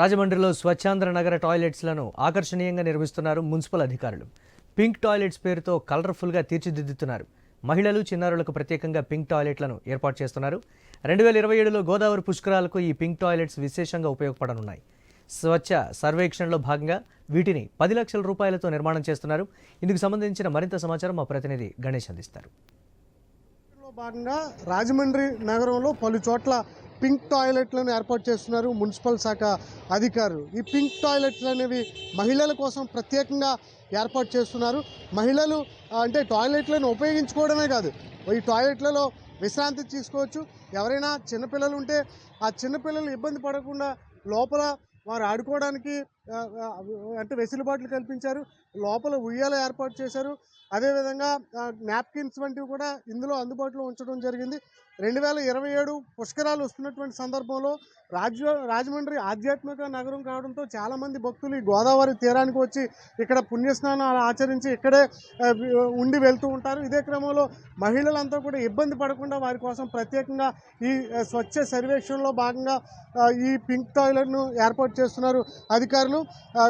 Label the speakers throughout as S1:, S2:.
S1: రాజమండ్రిలో స్వచ్ఛాంధ్ర నగర టాయిలెట్స్లను ఆకర్షణీయంగా నిర్మిస్తున్నారు మున్సిపల్ అధికారులు. పింక్ టాయిలెట్స్ పేరుతో కలర్ఫుల్గా తీర్చిదిద్దుతున్నారు. మహిళలు చిన్నారులకు ప్రత్యేకంగా పింక్ టాయిలెట్లను ఏర్పాటు చేస్తున్నారు. రెండు వేల ఇరవై ఏడులో గోదావరి పుష్కరాలకు ఈ పింక్ టాయిలెట్స్ విశేషంగా ఉపయోగపడనున్నాయి. స్వచ్ఛ సర్వేక్షణలో భాగంగా వీటిని పది లక్షల రూపాయలతో నిర్మాణం చేస్తున్నారు. ఇందుకు సంబంధించిన మరింత సమాచారం మా ప్రతినిధి గణేష్ అందిస్తారు.
S2: భాగంగా రాజమండ్రి నగరంలో పలు చోట్ల పింక్ టాయిలెట్లను ఏర్పాటు చేస్తున్నారు మున్సిపల్ శాఖ అధికారులు. ఈ పింక్ టాయిలెట్లు అనేవి మహిళల కోసం ప్రత్యేకంగా ఏర్పాటు చేస్తున్నారు. మహిళలు అంటే టాయిలెట్లను ఉపయోగించుకోవడమే కాదు ఈ టాయిలెట్లలో విశ్రాంతి తీసుకోవచ్చు. ఎవరైనా చిన్నపిల్లలు ఉంటే ఆ చిన్నపిల్లలు ఇబ్బంది పడకుండా లోపల వారు ఆడుకోవడానికి అంటే వెసులుబాట్లు కల్పించారు. లోపల ఉయ్యాల ఏర్పాటు చేశారు. అదేవిధంగా నాప్కిన్స్ వంటివి కూడా ఇందులో అందుబాటులో ఉంచడం జరిగింది. రెండు వేల ఇరవై ఏడు పుష్కరాలు వస్తున్నటువంటి సందర్భంలో రాజ్య రాజమండ్రి ఆధ్యాత్మిక నగరం కావడంతో చాలామంది భక్తులు ఈ గోదావరి తీరానికి వచ్చి ఇక్కడ పుణ్యస్నానాలు ఆచరించి ఇక్కడే ఉండి వెళ్తూ ఉంటారు. ఇదే క్రమంలో మహిళలంతా కూడా ఇబ్బంది పడకుండా వారి కోసం ప్రత్యేకంగా ఈ స్వచ్ఛ సర్వేక్షణలో భాగంగా ఈ పింక్ టాయిలెట్ను ఏర్పాటు చేస్తున్నారు అధికారులు. ఆ,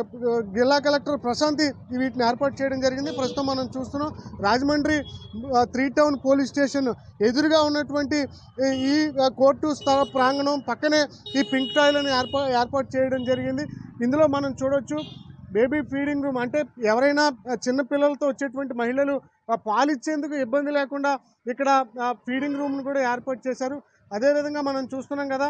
S2: జిల్లా కలెక్టర్ ప్రశాంతి వీటిని ఏర్పాటు చేయడం జరిగింది. ప్రస్తుతం మనం చూస్తున్నాం. Rajahmundry three town police station ఎదురుగా ఉన్నటువంటి ఈ- కోర్టు స్థల ప్రాంగణం పక్కనే ఈ పింక్ టాయిలను ఏర్పా ఏర్పాటు చేయడం జరిగింది. ఇందులో మనం చూడొచ్చు బేబీ ఫీడింగ్ రూమ్ అంటే ఎవరైనా చిన్నపిల్లలతో చిన్న పిల్లలతో వచ్చేటువంటి మహిళలు పాలిచ్చేందుకు ఇబ్బంది లేకుండా ఇక్కడ ఫీడింగ్ రూమ్ను కూడా ఏర్పాటు చేశారు. అదేవిధంగా మనం చూస్తున్నాం కదా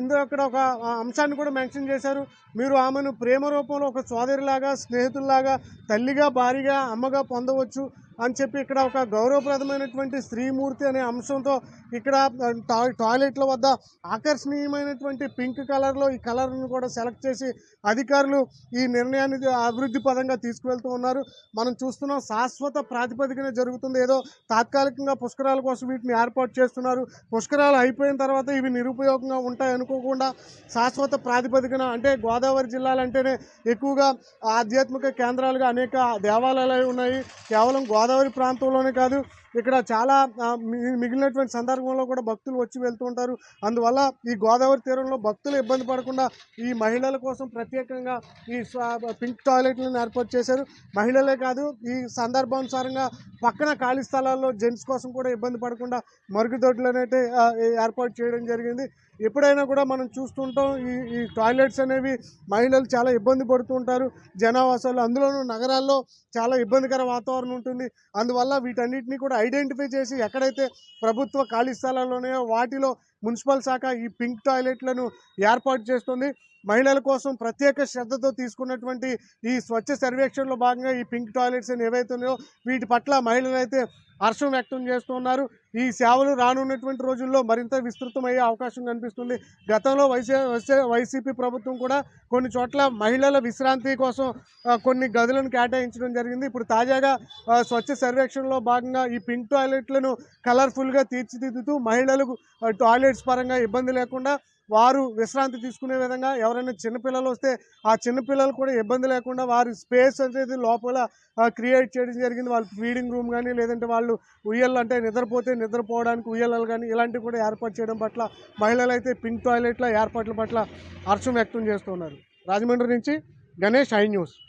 S2: ఇందులో ఇక్కడ ఒక అంశాన్ని కూడా మెన్షన్ చేశారు. మీరు ఆమెను ప్రేమ రూపంలో ఒక సోదరిలాగా స్నేహితుల్లాగా తల్లిగా భారీగా అమ్మగా పొందవచ్చు. అని చెప్పి ఇక్కడ ఒక గౌరవప్రదమైనటువంటి స్త్రీమూర్తి అనే అంశంతో ఇక్కడ టాయిలెట్ల వద్ద ఆకర్షణీయమైనటువంటి పింక్ కలర్లో ఈ కలర్ను కూడా సెలెక్ట్ చేసి అధికారులు ఈ నిర్ణయాన్ని అభివృద్ధి పదంగా తీసుకువెళ్తూ ఉన్నారు. మనం చూస్తున్నాం శాశ్వత ప్రాతిపదికన జరుగుతుంది. ఏదో తాత్కాలికంగా పుష్కరాల కోసం వీటిని ఏర్పాటు చేస్తున్నారు. పుష్కరాలు అయిపోయిన తర్వాత ఇవి నిరుపయోగంగా ఉంటాయి అనుకోకుండా శాశ్వత ప్రాతిపదికన అంటే గోదావరి జిల్లాలంటేనే ఎక్కువగా ఆధ్యాత్మిక కేంద్రాలుగా అనేక దేవాలయాలు ఉన్నాయి. కేవలం గోదావరి గోదావరి ప్రాంతంలోనే కాదు ఇక్కడ చాలా మిగిలినటువంటి సందర్భంలో కూడా భక్తులు వచ్చి వెళ్తూ ఉంటారు. అందువల్ల ఈ గోదావరి తీరంలో భక్తులు ఇబ్బంది పడకుండా ఈ మహిళల కోసం ప్రత్యేకంగా ఈ పింక్ టాయిలెట్లను ఏర్పాటు చేశారు. మహిళలే కాదు ఈ సందర్భానుసారంగా పక్కన ఖాళీ స్థలాల్లో జెంట్స్ కోసం కూడా ఇబ్బంది పడకుండా మరుగుదొడ్లు ఏర్పాటు చేయడం జరిగింది. ఎప్పుడైనా కూడా మనం చూస్తుంటాం ఈ ఈ టాయిలెట్స్ అనేవి మహిళలు చాలా ఇబ్బంది పడుతూ ఉంటారు. జనావాసాలు అందులోనూ నగరాల్లో చాలా ఇబ్బందికర వాతావరణం ఉంటుంది. అందువల్ల వీటన్నిటిని కూడా ఐడెంటిఫై చేసి ఎక్కడైతే ప్రభుత్వ ఖాళీ స్థలాలు ఉన్నాయో వాటిలో మున్సిపల్ శాఖ ఈ పింక్ టాయిలెట్లను ఏర్పాటు చేస్తుంది. మహిళల కోసం ప్రత్యేక శ్రద్ధతో తీసుకున్నటువంటి ఈ స్వచ్ఛ సర్వేక్షణలో భాగంగా ఈ పింక్ టాయిలెట్స్ అని ఏవైతే ఉన్నాయో వీటి పట్ల మహిళలు అయితే హర్షం వ్యక్తం చేస్తున్నారు ఈ సేవలు రానున్నటువంటి రోజుల్లో మరింత విస్తృతమయ్యే అవకాశం కనిపిస్తుంది. గతంలో వైసీ వైసీ- వైసీపీ ప్రభుత్వం కూడా కొన్ని చోట్ల మహిళల విశ్రాంతి కోసం కొన్ని గదులను కేటాయించడం జరిగింది. ఇప్పుడు తాజాగా స్వచ్ఛ సర్వేక్షణలో భాగంగా ఈ పింక్ టాయిలెట్లను కలర్ఫుల్గా తీర్చిదిద్దుతూ మహిళలకు టాయిలెట్ టాయిలెట్స్ పరంగా ఇబ్బంది లేకుండా వారు విశ్రాంతి తీసుకునే విధంగా ఎవరైనా చిన్నపిల్లలు వస్తే ఆ చిన్నపిల్లలు కూడా ఇబ్బంది లేకుండా వారి స్పేస్ అనేది లోపల క్రియేట్ చేయడం జరిగింది. వాళ్ళు ఫీడింగ్ రూమ్ కానీ లేదంటే వాళ్ళు ఉయ్యలు అంటే నిద్రపోతే నిద్రపోవడానికి ఉయ్యలలు కానీ ఇలాంటివి కూడా ఏర్పాటు చేయడం పట్ల మహిళలు అయితే పింక్ టాయిలెట్ల ఏర్పాట్ల పట్ల హర్షం వ్యక్తం చేస్తున్నారు. రాజమండ్రి నుంచి గణేష్ ఐ న్యూస్.